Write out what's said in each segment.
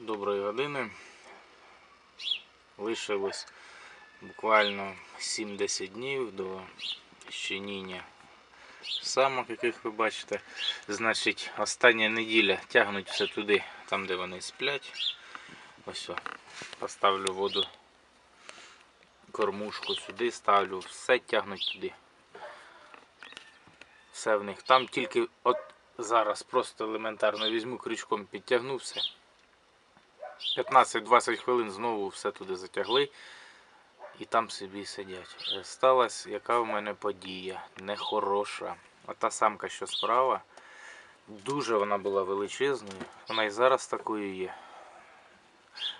доброї години. Лишилось буквально 7-10 днів до щеніння самок, яких ви бачите. Значить, остання неділя тягнуть все туди, там де вони сплять. Ось поставлю воду, кормушку сюди, ставлю, все тягнуть туди. Все в них. Там тільки от зараз просто елементарно візьму крючком, підтягну все. 15-20 хвилин знову все туди затягли і там собі сидять. Е, Сталася яка в мене подія нехороша. Ота самка, що справа, дуже вона була величезною. Вона і зараз такою є.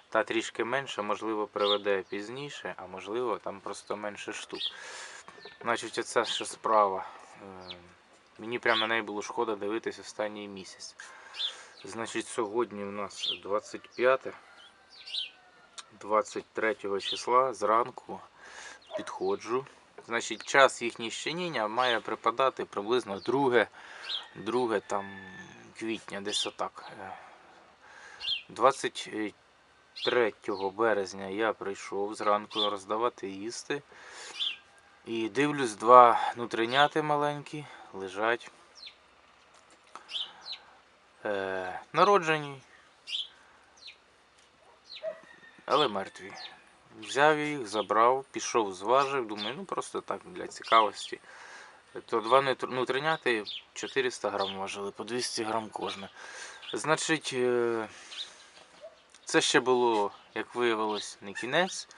Та трішки менше, можливо, приведе пізніше, а можливо там просто менше штук. Значить, оця що справа. Е, Мені прямо на неї було шкода дивитись останній місяць. Значить, сьогодні у нас 25, 23 числа зранку підходжу. Значить, час їхніх щеніння має припадати приблизно 2, 2 там, квітня, десь отак. Е, 23 березня я прийшов зранку роздавати їсти. І дивлюсь, два нутриняти маленькі лежать. Е, народжені, але мертві. Взяв їх, забрав, пішов, зважив, думаю, ну просто так для цікавості. То два нутр- нутриняти 400 грам важили, по 200 грам кожне. Значить, е, це ще було, як виявилось, не кінець.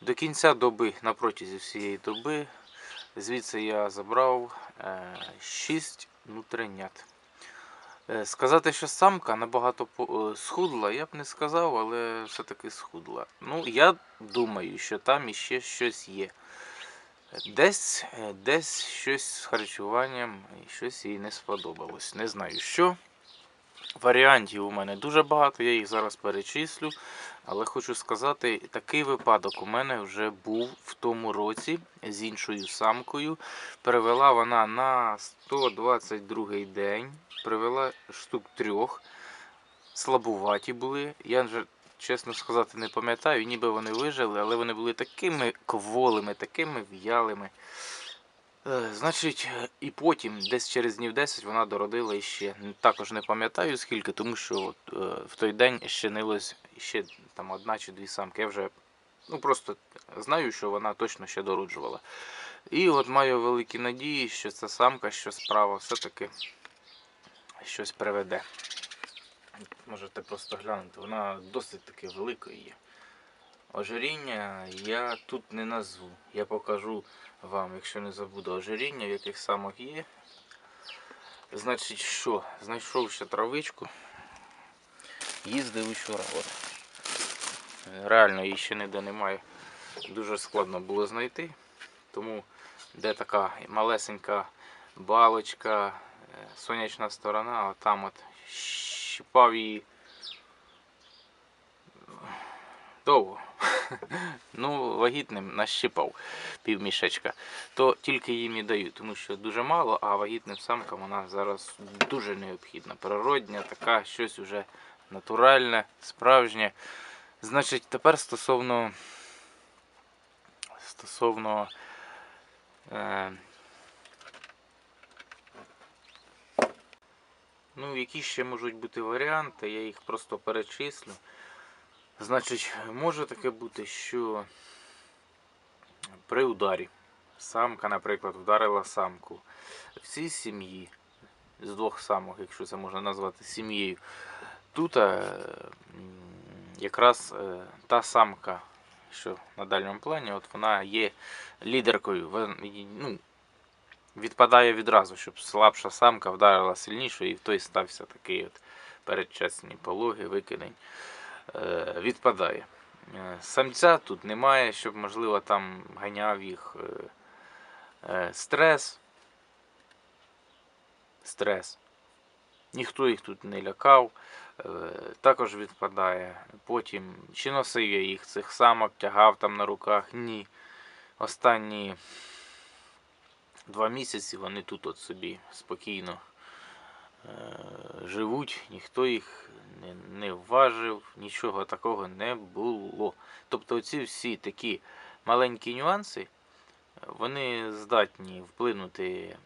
До кінця доби, на всієї доби, звідси я забрав 6 нутринят. Е, Сказати, що самка набагато е, схудла, я б не сказав, але все-таки схудла. Ну, я думаю, що там іще щось є. Десь, е, десь щось з харчуванням, щось їй не сподобалось. Не знаю що. Варіантів у мене дуже багато, я їх зараз перечислю. Але хочу сказати, такий випадок у мене вже був в тому році з іншою самкою. Привела вона на 122 день, привела штук трьох. Слабуваті були. Я вже, чесно сказати, не пам'ятаю, ніби вони вижили, але вони були такими кволими, такими в'ялими. Е, Значить, і потім, десь через днів 10, вона дородила іще. Також не пам'ятаю скільки, тому що от, е, в той день щенилось ще там одна чи дві самки. Я вже ну, просто знаю, що вона точно ще дороджувала. І от маю великі надії, що ця самка, що справа все-таки щось приведе. Можете просто глянути, вона досить таки великою є. Ожиріння я тут не назву. Я покажу вам, якщо не забуду ожиріння, в яких самок є. Значить, що? Знайшов ще травичку. Їздив вчора. Реально її ще ніде немає. Дуже складно було знайти. Тому де така малесенька балочка, сонячна сторона, а там от щипав її довго. Ну, вагітним нащипав півмішечка, то тільки їм і даю, тому що дуже мало, а вагітним самкам вона зараз дуже необхідна. Природня, така, щось уже натуральне, справжнє. Значить, тепер стосовно стосовно е, ну, які ще можуть бути варіанти, я їх просто перечислю. Значить, може таке бути, що при ударі самка, наприклад, вдарила самку. В цій сім'ї з двох самок, якщо це можна назвати сім'єю, тут е, якраз е, та самка, що на дальньому плані, от вона є лідеркою. Ну, відпадає відразу, щоб слабша самка вдарила сильнішу, і в той стався такий от передчасні пологи, викидень е, відпадає. Е, Самця тут немає, щоб, можливо, там ганяв їх е, стрес. Стрес. Ніхто їх тут не лякав. Також відпадає. Потім чи носив я їх цих самок, тягав там на руках? Ні. Останні два місяці вони тут от собі спокійно е, живуть, ніхто їх не, не важив, нічого такого не було. Тобто оці всі такі маленькі нюанси, вони здатні вплинути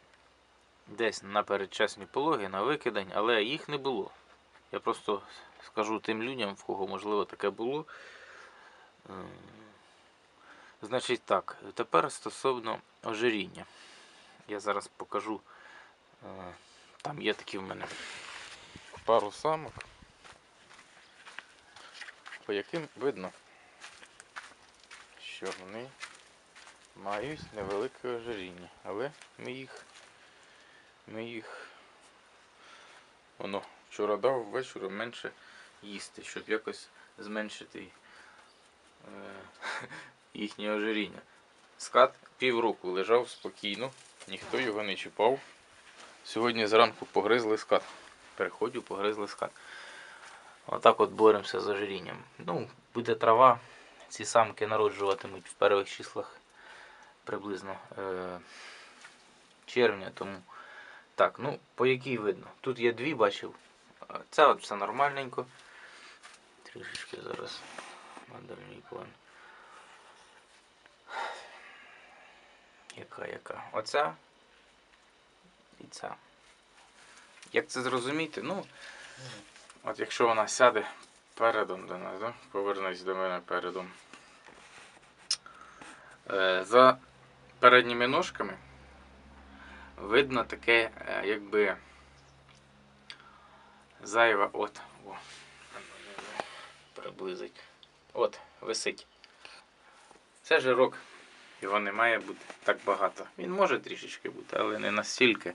десь на передчасні пологи, на викидань, але їх не було. Я просто скажу тим людям, в кого можливо таке було. Ем, Значить так, тепер стосовно ожиріння. Я зараз покажу. е, Там є такі в мене пару самок, по яким видно, що вони мають невелике ожиріння. Але ми їх, ми їх воно вчора дав ввечері менше їсти, щоб якось зменшити е, їхнє ожиріння. Скат півроку лежав спокійно, ніхто його не чіпав. Сьогодні зранку погризли скат. Переходю, погризли скат. Отак от боремося з ожирінням. Ну, буде трава, ці самки народжуватимуть в перших числах приблизно е- червня. Тому так, ну, по якій видно. Тут є дві, бачив. Це от все нормальненько. Трішечки зараз на план. Яка, яка? Оця і ця. Як це зрозуміти? Ну, от якщо вона сяде передом до нас, да? повернись до мене передом. Е, за передніми ножками видно таке, е, якби зайва. От, о, приблизить. От, висить. Це жирок. Його не має бути так багато. Він може трішечки бути, але не настільки.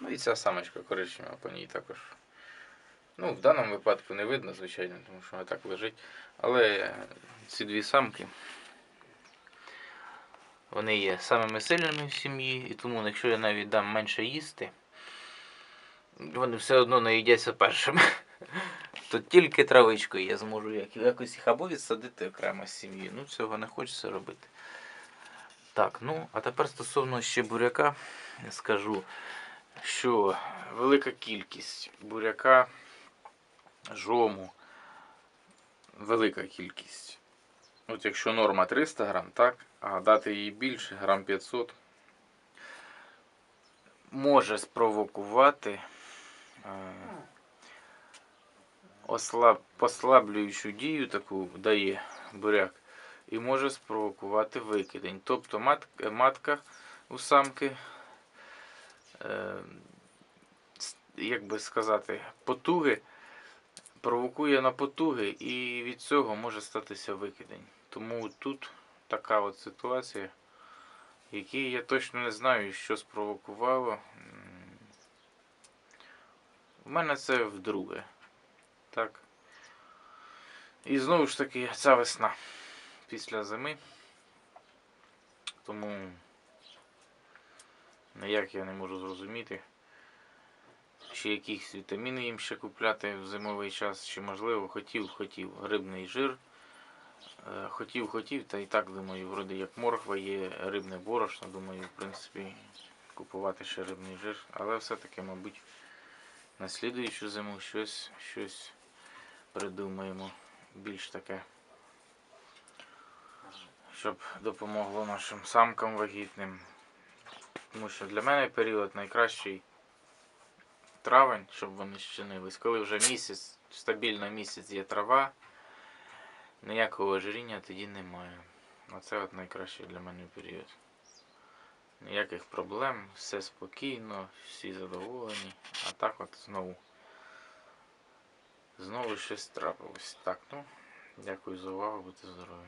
Ну і ця самочка коричнева по ній також. Ну, в даному випадку не видно, звичайно, тому що вона так лежить. Але ці дві самки вони є самими сильними в сім'ї, і тому, якщо я навіть дам менше їсти, вони все одно не їдяться першими. То тільки травичкою я зможу якось їх або відсадити окремо з сім'ї. Ну, цього не хочеться робити. Так, ну, а тепер стосовно ще буряка, я скажу, що велика кількість буряка, жому, велика кількість. От якщо норма 300 грам, так, а дати їй більше, грам 500, може спровокувати е, ослаб, послаблюючу дію таку дає буряк і може спровокувати викидень. Тобто мат, матка у самки, е, як би сказати, потуги провокує на потуги і від цього може статися викидень. Тому тут така от ситуація, в якій я точно не знаю, що спровокувало. У мене це вдруге. Так. І знову ж таки ця весна після зими. Тому ніяк я не можу зрозуміти, чи якісь вітаміни їм ще купляти в зимовий час, чи можливо хотів, хотів рибний жир. Е, Хотів, хотів, та і так думаю, вроде як морква є рибне борошно, думаю, в принципі, купувати ще рибний жир. Але все-таки, мабуть, на слідуючу зиму щось, щось придумаємо більш таке, щоб допомогло нашим самкам вагітним. Тому що для мене період найкращий травень, щоб вони щинились. Коли вже місяць, стабільно місяць є трава, ніякого ожиріння тоді немає. Оце от найкращий для мене період. Ніяких проблем, все спокійно, всі задоволені. А так от знову. Знову щось трапилось. Так, ну, дякую за увагу, будьте здорові.